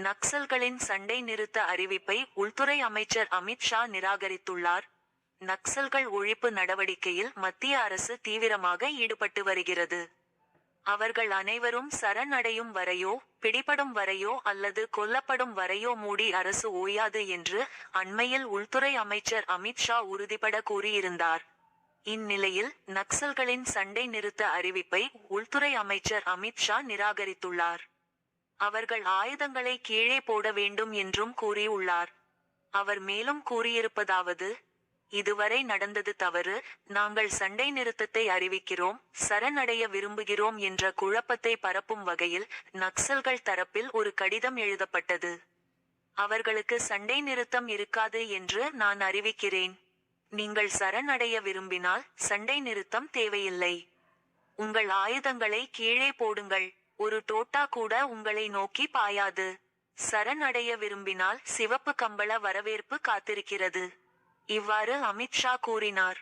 நக்சல்களின் சண்டை நிறுத்த அறிவிப்பை உள்துறை அமைச்சர் அமித் ஷா நிராகரித்துள்ளார். நக்சல்கள் ஒழிப்பு நடவடிக்கையில் மத்திய அரசு தீவிரமாக ஈடுபட்டு வருகிறது. அவர்கள் அனைவரும் சரணடையும் வரையோ பிடிபடும் வரையோ அல்லது கொல்லப்படும் வரையோ மூடி அரசு ஓயாது என்று அண்மையில் உள்துறை அமைச்சர் அமித் ஷா உறுதிபட கூறியிருந்தார். இந்நிலையில் நக்சல்களின் சண்டை நிறுத்த அறிவிப்பை உள்துறை அமைச்சர் அமித் ஷா நிராகரித்துள்ளார். அவர்கள் ஆயுதங்களை கீழே போட வேண்டும் என்றும் கூறியுள்ளார். அவர் மேலும் கூறியிருப்பதாவது இதுவரை நடந்தது தவறு. நாங்கள் சண்டை நிறுத்தத்தை அறிவிக்கிறோம் சரணடைய விரும்புகிறோம் என்ற குழப்பத்தை பரப்பும் வகையில் நக்சல்கள் தரப்பில் ஒரு கடிதம் எழுதப்பட்டது. அவர்களுக்கு சண்டை நிறுத்தம் இருக்காது என்று நான் அறிவிக்கிறேன். நீங்கள் சரணடைய விரும்பினால் சண்டை நிறுத்தம் தேவையில்லை. உங்கள் ஆயுதங்களை கீழே போடுங்கள். ஒரு டோட்டா கூட உங்களை நோக்கி பாயாது. சரணடைய விரும்பினால் சிவப்பு கம்பள வரவேற்பு காத்திருக்கிறது. இவ்வாறு அமித் ஷா கூறினார்.